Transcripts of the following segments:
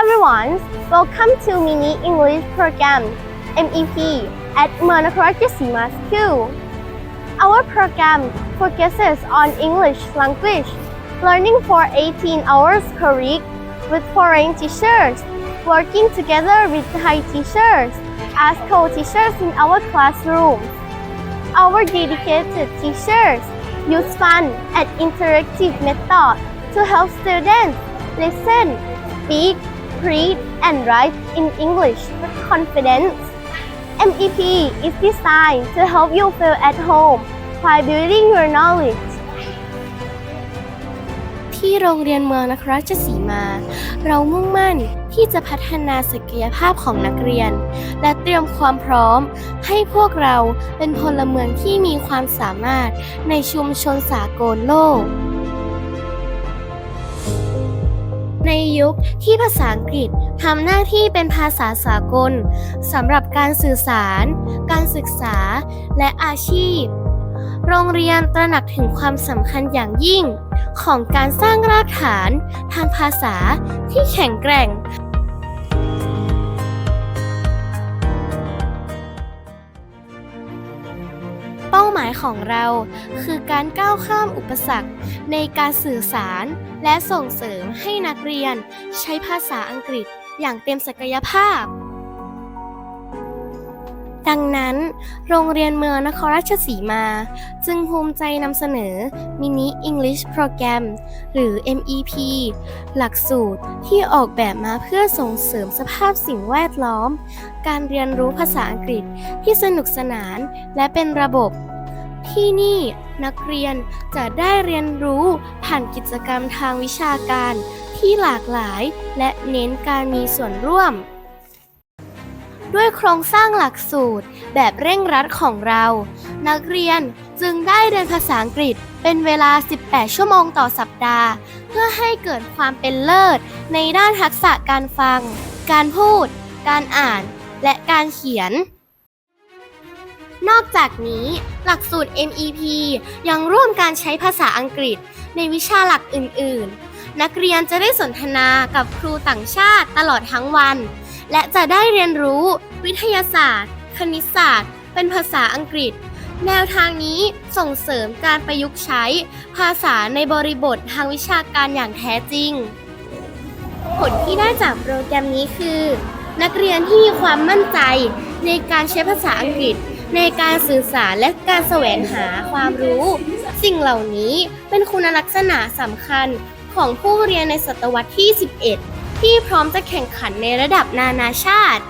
everyone, welcome to Mini English Program MEP at Manakarajasima School. Our program focuses on English language, learning for 18 hours per week with foreign teachers, working together with Thai teachers as co-teachers in our classrooms. Our dedicated teachers use fun and interactive methods to help students listen, speak, read, and write in English with confidence. MEP is designed to help you feel at home by building your knowledge. ที่โรงเรียนเมืองนครราชสีมา เรามุ่งมั่นที่จะพัฒนาศักยภาพของนักเรียน และเตรียมความพร้อม ให้พวกเราเป็นพลเมืองที่มีความสามารถในชุมชนสากลโลก ในยุคที่ภาษาอังกฤษทำหน้าที่เป็นภาษาสากลสำหรับการสื่อสาร การศึกษา และอาชีพ โรงเรียนตระหนักถึงความสำคัญอย่างยิ่ง ของการสร้างรากฐานทางภาษาที่แข็งแกร่ง มายของเรา คือการก้าวข้ามอุปสรรค ในการสื่อสาร และส่งเสริมให้นักเรียน ใช้ภาษาอังกฤษอย่างเต็มศักยภาพ ดังนั้น โรงเรียนเมืองนครราชสีมา จึงภูมิใจนำเสนอ Mini English Program หรือ MEP หลักสูตรที่ออกแบบมาเพื่อส่งเสริมสภาพสิ่งแวดล้อม การเรียนรู้ภาษาอังกฤษที่สนุกสนานและเป็นระบบ ที่นี่นักเรียนจะได้เรียนรู้ผ่านกิจกรรมทางวิชาการที่หลากหลายและเน้นการมีส่วนร่วม ด้วยโครงสร้างหลักสูตรแบบเร่งรัดของเรา นักเรียนจึงได้เรียนภาษาอังกฤษเป็นเวลา 18 ชั่วโมงต่อสัปดาห์ เพื่อให้เกิดความเป็นเลิศ ในด้านทักษะการฟัง การพูด การอ่าน และการเขียน นอกจากนี้ หลักสูตร MEP ยังร่วมการใช้ภาษาอังกฤษในวิชาหลักอื่น ๆ นักเรียนจะได้สนทนากับครูต่างชาติตลอดทั้งวัน และจะได้เรียนรู้ วิทยาศาสตร์ คณิตศาสตร์ เป็นภาษาอังกฤษ แนวทางนี้ส่งเสริมการประยุกต์ใช้ ภาษาในบริบททางวิชาการอย่างแท้จริง ผลที่ได้จากโปรแกรมนี้คือ นักเรียนที่มีความมั่นใจในการใช้ภาษาอังกฤษ ในการสื่อสารและการแสวงหาความรู้ สิ่งเหล่านี้เป็นคุณลักษณะสำคัญของผู้เรียนในศตวรรษที่ 11 ที่พร้อมจะแข่งขันในระดับนานาชาติ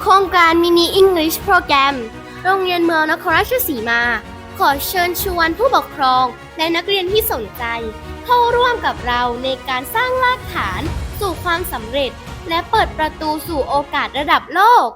โครงการ Mini English Program โรงเรียนเมืองนครราชสีมา ขอเชิญชวนผู้ปกครองและนักเรียนที่สนใจ เข้าร่วมกับเราในการสร้างรากฐานสู่ความสำเร็จ และเปิดประตูสู่โอกาสระดับโลก